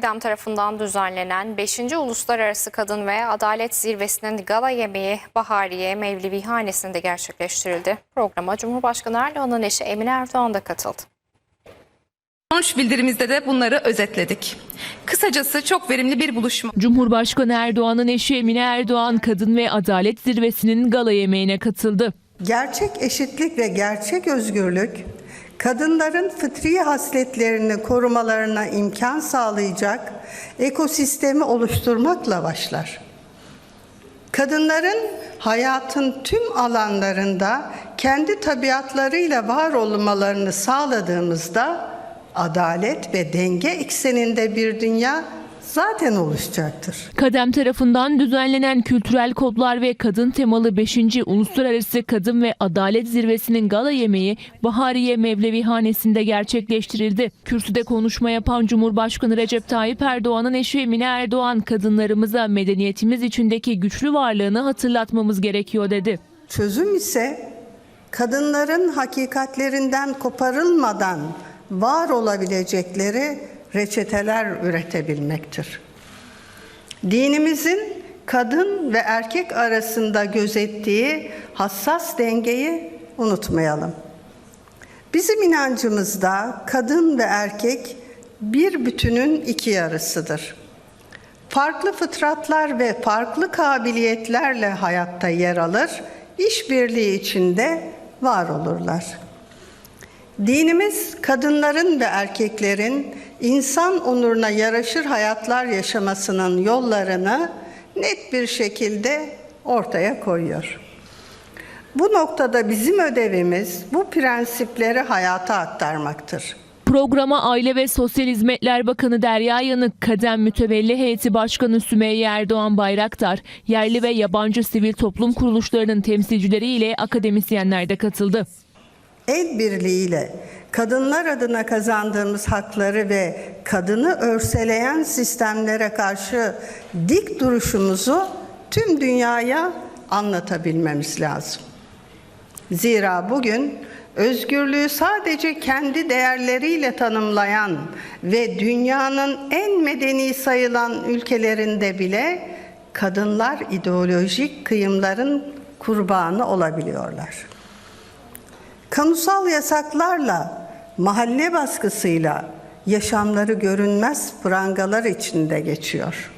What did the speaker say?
Kadem tarafından düzenlenen 5. Uluslararası Kadın ve Adalet Zirvesi'nin gala yemeği Bahariye Mevlevi Hanesi'nde gerçekleştirildi. Programa Cumhurbaşkanı Erdoğan'ın eşi Emine Erdoğan da katıldı. Sonuç bildirimizde de bunları özetledik. Kısacası çok verimli bir buluşma. Cumhurbaşkanı Erdoğan'ın eşi Emine Erdoğan Kadın ve Adalet Zirvesi'nin gala yemeğine katıldı. Gerçek eşitlik ve gerçek özgürlük, kadınların fıtri hasletlerini korumalarına imkan sağlayacak ekosistemi oluşturmakla başlar. Kadınların hayatın tüm alanlarında kendi tabiatlarıyla var olmalarını sağladığımızda adalet ve denge ekseninde bir dünya zaten oluşacaktır. Kadem tarafından düzenlenen kültürel kodlar ve kadın temalı 5. Uluslararası Kadın ve Adalet Zirvesi'nin gala yemeği Bahariye Mevlevi Hanesi'nde gerçekleştirildi. Kürsüde konuşma yapan Cumhurbaşkanı Recep Tayyip Erdoğan'ın eşi Emine Erdoğan kadınlarımıza medeniyetimiz içindeki güçlü varlığını hatırlatmamız gerekiyor dedi. Çözüm ise kadınların hakikatlerinden koparılmadan var olabilecekleri reçeteler üretebilmektir. Dinimizin kadın ve erkek arasında gözettiği hassas dengeyi unutmayalım. Bizim inancımızda kadın ve erkek bir bütünün iki yarısıdır. Farklı fıtratlar ve farklı kabiliyetlerle hayatta yer alır, işbirliği içinde var olurlar. Dinimiz kadınların ve erkeklerin insan onuruna yaraşır hayatlar yaşamasının yollarını net bir şekilde ortaya koyuyor. Bu noktada bizim ödevimiz bu prensipleri hayata aktarmaktır. Programa Aile ve Sosyal Hizmetler Bakanı Derya Yanık, Kadem Mütevelli Heyeti Başkanı Sümeyye Erdoğan Bayraktar, yerli ve yabancı sivil toplum kuruluşlarının temsilcileriyle akademisyenler de katıldı. El birliğiyle kadınlar adına kazandığımız hakları ve kadını örseleyen sistemlere karşı dik duruşumuzu tüm dünyaya anlatabilmemiz lazım. Zira bugün özgürlüğü sadece kendi değerleriyle tanımlayan ve dünyanın en medeni sayılan ülkelerinde bile kadınlar ideolojik kıyımların kurbanı olabiliyorlar. Kamusal yasaklarla, mahalle baskısıyla yaşamları görünmez prangalar içinde geçiyor.